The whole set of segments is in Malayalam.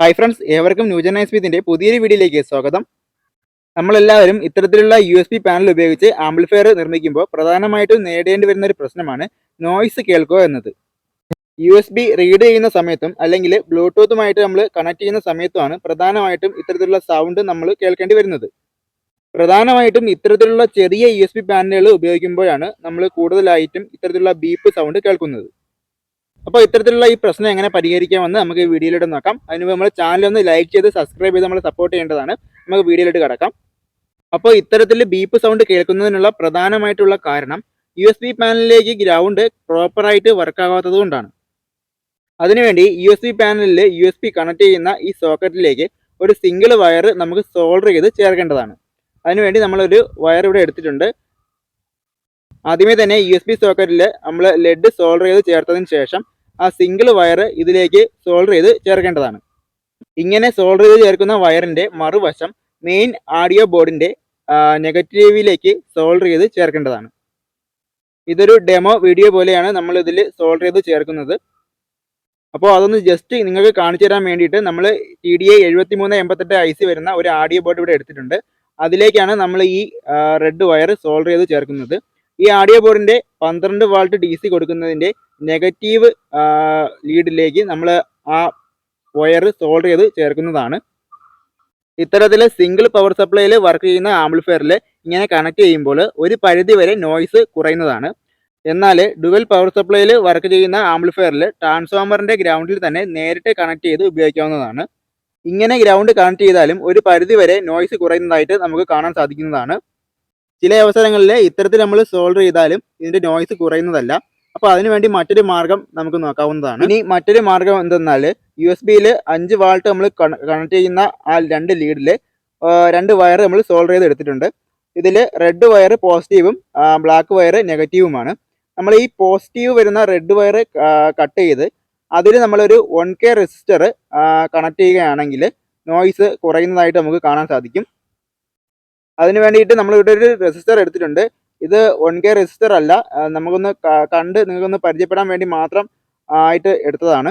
ഹായ് ഫ്രണ്ട്സ് ഏവർക്കും ന്യൂജൻ ഐസ്പീതിന്റെ പുതിയൊരു വീഡിയോയിലേക്ക് സ്വാഗതം. നമ്മളെല്ലാവരും ഇത്തരത്തിലുള്ള യു എസ് പി പാനൽ ഉപയോഗിച്ച് ആംപ്ലിഫയർ നിർമ്മിക്കുമ്പോൾ പ്രധാനമായിട്ടും നേടേണ്ടി വരുന്ന ഒരു പ്രശ്നമാണ് നോയ്സ് കേൾക്കുക എന്നത്. യു എസ് ബി റീഡ് ചെയ്യുന്ന സമയത്തും അല്ലെങ്കിൽ ബ്ലൂടൂത്തുമായിട്ട് നമ്മൾ കണക്ട് ചെയ്യുന്ന സമയത്തുമാണ് പ്രധാനമായിട്ടും ഇത്തരത്തിലുള്ള സൗണ്ട് നമ്മൾ കേൾക്കേണ്ടി വരുന്നത്. പ്രധാനമായിട്ടും ഇത്തരത്തിലുള്ള ചെറിയ യു എസ് ബി പാനലുകൾ ഉപയോഗിക്കുമ്പോഴാണ് നമ്മൾ കൂടുതലായിട്ടും ഇത്തരത്തിലുള്ള ബീപ്പ് സൗണ്ട് കേൾക്കുന്നത്. അപ്പോൾ ഇത്തരത്തിലുള്ള ഈ പ്രശ്നം എങ്ങനെ പരിഹരിക്കാമെന്ന് നമുക്ക് ഈ വീഡിയോയിലൂടെ നോക്കാം. അതിന് നമ്മൾ ചാനൽ ഒന്ന് ലൈക്ക് ചെയ്ത് സബ്സ്ക്രൈബ് ചെയ്ത് നമ്മൾ സപ്പോർട്ട് ചെയ്യേണ്ടതാണ്. നമുക്ക് വീഡിയോയിലോട്ട് കിടക്കാം. അപ്പോൾ ഇത്തരത്തിൽ ബീപ്പ് സൗണ്ട് കേൾക്കുന്നതിനുള്ള പ്രധാനമായിട്ടുള്ള കാരണം യു എസ് ബി പാനലിലേക്ക് ഗ്രൗണ്ട് പ്രോപ്പറായിട്ട് വർക്ക് ആകാത്തത് കൊണ്ടാണ്. അതിനുവേണ്ടി യു എസ് ബി പാനലിൽ യു എസ് ബി കണക്ട് ചെയ്യുന്ന ഈ സോക്കറ്റിലേക്ക് ഒരു സിംഗിൾ വയർ നമുക്ക് സോൾഡർ ചെയ്ത് ചേർക്കേണ്ടതാണ്. അതിനുവേണ്ടി നമ്മളൊരു വയർ ഇവിടെ എടുത്തിട്ടുണ്ട്. ആദ്യമേ തന്നെ യു എസ് ബി സോക്കറ്റിൽ നമ്മൾ ലെഡ് സോൾഡർ ചെയ്ത് ചേർത്തതിന് ശേഷം ആ സിംഗിൾ വയർ ഇതിലേക്ക് സോൾഡർ ചെയ്ത് ചേർക്കേണ്ടതാണ്. ഇങ്ങനെ സോൾഡർ ചെയ്ത് ചേർക്കുന്ന വയറിന്റെ മറുവശം മെയിൻ ആഡിയോ ബോർഡിന്റെ നെഗറ്റീവിലേക്ക് സോൾഡർ ചെയ്ത് ചേർക്കേണ്ടതാണ്. ഇതൊരു ഡെമോ വീഡിയോ പോലെയാണ് നമ്മൾ ഇതിൽ സോൾഡർ ചെയ്ത് ചേർക്കുന്നത്. അപ്പോൾ അതൊന്ന് ജസ്റ്റ് നിങ്ങൾക്ക് കാണിച്ചു തരാൻ വേണ്ടിയിട്ട് നമ്മൾ ടി ഡി ഐ എഴുപത്തി മൂന്ന് എൺപത്തെട്ട് ഐ സി വരുന്ന ഒരു ആഡിയോ ബോർഡ് ഇവിടെ എടുത്തിട്ടുണ്ട്. അതിലേക്കാണ് നമ്മൾ ഈ റെഡ് വയർ സോൾഡർ ചെയ്ത് ചേർക്കുന്നത്. ഈ ആഡിയോ ബോർഡിന്റെ പന്ത്രണ്ട് വാൾട്ട് ഡി സി കൊടുക്കുന്നതിന്റെ നെഗറ്റീവ് ലീഡിലേക്ക് നമ്മൾ ആ വയർ സോൾഡർ ചെയ്ത് ചേർക്കുന്നതാണ്. ഇത്തരത്തിൽ സിംഗിൾ പവർ സപ്ലൈയിൽ വർക്ക് ചെയ്യുന്ന ആംപ്ലിഫയറിൽ ഇങ്ങനെ കണക്ട് ചെയ്യുമ്പോൾ ഒരു പരിധി വരെ നോയ്സ് കുറയുന്നതാണ്. എന്നാൽ ഡുവൽ പവർ സപ്ലൈയിൽ വർക്ക് ചെയ്യുന്ന ആംപ്ലിഫയറിൽ ട്രാൻസ്ഫോമറിന്റെ ഗ്രൗണ്ടിൽ തന്നെ നേരിട്ട് കണക്ട് ചെയ്ത് ഉപയോഗിക്കാവുന്നതാണ്. ഇങ്ങനെ ഗ്രൗണ്ട് കണക്ട് ചെയ്താലും ഒരു പരിധി വരെ നോയ്സ് കുറയുന്നതായിട്ട് നമുക്ക് കാണാൻ സാധിക്കുന്നതാണ്. ചില അവസരങ്ങളിൽ ഇത്തരത്തിൽ നമ്മൾ സോൾവ് ചെയ്താലും ഇതിന്റെ നോയ്സ് കുറയുന്നതല്ല. അപ്പോൾ അതിനുവേണ്ടി മറ്റൊരു മാർഗം നമുക്ക് നോക്കാവുന്നതാണ്. ഇനി മറ്റൊരു മാർഗം എന്തെന്നാൽ യു എസ് ബിയിൽ അഞ്ച് വാൾട്ട് നമ്മൾ കണക്ട് ചെയ്യുന്ന ആ രണ്ട് ലീഡിൽ രണ്ട് വയർ നമ്മൾ സോൾവ് ചെയ്ത് എടുത്തിട്ടുണ്ട് ഇതിൽ റെഡ് വയർ പോസിറ്റീവും ബ്ലാക്ക് വയർ നെഗറ്റീവുമാണ് നമ്മൾ ഈ പോസിറ്റീവ് വരുന്ന റെഡ് വയർ കട്ട് ചെയ്ത് അതിൽ നമ്മളൊരു വൺ കെ റെസിസ്റ്റർ കണക്ട് ചെയ്യുകയാണെങ്കിൽ നോയ്സ് കുറയുന്നതായിട്ട് നമുക്ക് കാണാൻ സാധിക്കും. അതിന് വേണ്ടിയിട്ട് നമ്മൾ ഇവിടെ ഒരു റെസിസ്റ്റർ എടുത്തിട്ടുണ്ട്. ഇത് വൺ കെ റെസിസ്റ്റർ അല്ല. നമുക്കൊന്ന് കണ്ട് നിങ്ങൾക്കൊന്ന് പരിചയപ്പെടാൻ വേണ്ടി മാത്രം ആയിട്ട് എടുത്തതാണ്.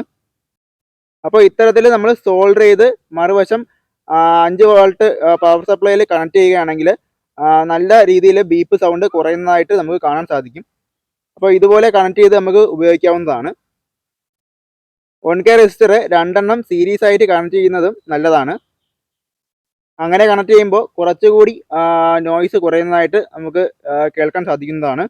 അപ്പോൾ ഇത്തരത്തിൽ നമ്മൾ സോൾഡർ ചെയ്ത് മറുവശം അഞ്ച് വോൾട്ട് പവർ സപ്ലൈയിൽ കണക്ട് ചെയ്യുകയാണെങ്കിൽ നല്ല രീതിയിൽ ബീപ്പ് സൗണ്ട് കുറയുന്നതായിട്ട് നമുക്ക് കാണാൻ സാധിക്കും. അപ്പോൾ ഇതുപോലെ കണക്ട് ചെയ്ത് നമുക്ക് ഉപയോഗിക്കാവുന്നതാണ്. വൺ കെ റെസിസ്റ്റർ രണ്ടെണ്ണം സീരീസ് ആയിട്ട് കണക്ട് ചെയ്യുന്നതും നല്ലതാണ്. അങ്ങനെ കണക്ട് ചെയ്യുമ്പോൾ കുറച്ചുകൂടി നോയ്സ് കുറയുന്നതായിട്ട് നമുക്ക് കേൾക്കാൻ സാധിക്കുന്നതാണ്.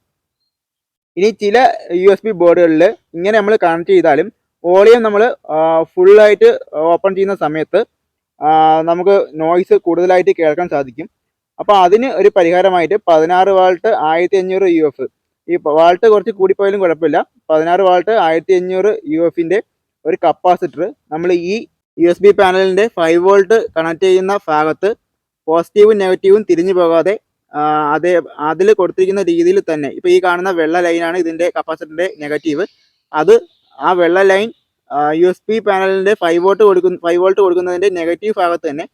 ഇനി ചില യു എസ് ബി ബോർഡുകളിൽ ഇങ്ങനെ നമ്മൾ കണക്ട് ചെയ്താലും വോളിയം നമ്മൾ ഫുള്ളായിട്ട് ഓപ്പൺ ചെയ്യുന്ന സമയത്ത് നമുക്ക് നോയ്സ് കൂടുതലായിട്ട് കേൾക്കാൻ സാധിക്കും. അപ്പോൾ അതിന് ഒരു പരിഹാരമായിട്ട് പതിനാറ് വാൾട്ട് ആയിരത്തി അഞ്ഞൂറ് യു എഫ് ഈ വാൾട്ട് കുറച്ച് കൂടിപ്പോയാലും കുഴപ്പമില്ല. പതിനാറ് വാൾട്ട് ആയിരത്തി അഞ്ഞൂറ് യു എഫിന്റെ ഒരു കപ്പാസിറ്റർ നമ്മൾ ഈ യു എസ് ബി പാനലിന്റെ ഫൈവ് വോൾട്ട് കണക്ട് ചെയ്യുന്ന ഭാഗത്ത് പോസിറ്റീവും നെഗറ്റീവും തിരിഞ്ഞു പോകാതെ അതേ അതിൽ കൊടുത്തിരിക്കുന്ന രീതിയിൽ തന്നെ ഇപ്പോൾ ഈ കാണുന്ന വെള്ള ലൈനാണ് ഇതിന്റെ കപ്പാസിറ്ററിന്റെ നെഗറ്റീവ് അത് ആ വെള്ള ലൈൻ യു എസ് ബി പാനലിന്റെ ഫൈവ് വോൾട്ട് കൊടുക്കുന്ന ഫൈവ് വോൾട്ട് കൊടുക്കുന്നതിന്റെ നെഗറ്റീവ് ഭാഗത്ത് തന്നെ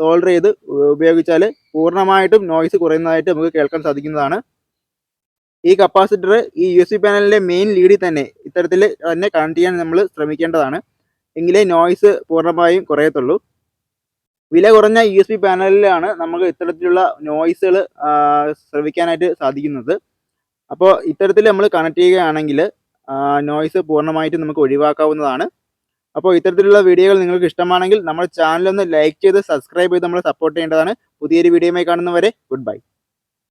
സോൾഡർ ചെയ്ത് ഉപയോഗിച്ചാൽ പൂർണമായിട്ടും നോയ്സ് കുറയുന്നതായിട്ട് നമുക്ക് കേൾക്കാൻ സാധിക്കുന്നതാണ്. ഈ കപ്പാസിറ്റർ ഈ യു എസ് ബി പാനലിന്റെ മെയിൻ ലീഡിൽ തന്നെ ഇത്തരത്തിൽ തന്നെ കണക്ട് ചെയ്യാൻ നമ്മൾ ശ്രമിക്കേണ്ടതാണ്. എങ്കിലേ നോയ്സ് പൂർണമായും കുറയത്തുള്ളൂ. വില കുറഞ്ഞ യു എസ് ബി പാനലിലാണ് നമുക്ക് ഇത്തരത്തിലുള്ള നോയ്സുകൾ ശ്രവിക്കാനായിട്ട് സാധിക്കുന്നത്. അപ്പോൾ ഇത്തരത്തിൽ നമ്മൾ കണക്ട് ചെയ്യുകയാണെങ്കിൽ നോയ്സ് പൂർണമായിട്ടും നമുക്ക് ഒഴിവാക്കാവുന്നതാണ്. അപ്പോൾ ഇത്തരത്തിലുള്ള വീഡിയോകൾ നിങ്ങൾക്ക് ഇഷ്ടമാണെങ്കിൽ നമ്മുടെ ചാനലൊന്ന് ലൈക്ക് ചെയ്ത് സബ്സ്ക്രൈബ് ചെയ്ത് നമ്മൾ സപ്പോർട്ട് ചെയ്യേണ്ടതാണ്. പുതിയൊരു വീഡിയോയുമായി കാണുന്നവരെ ഗുഡ് ബൈ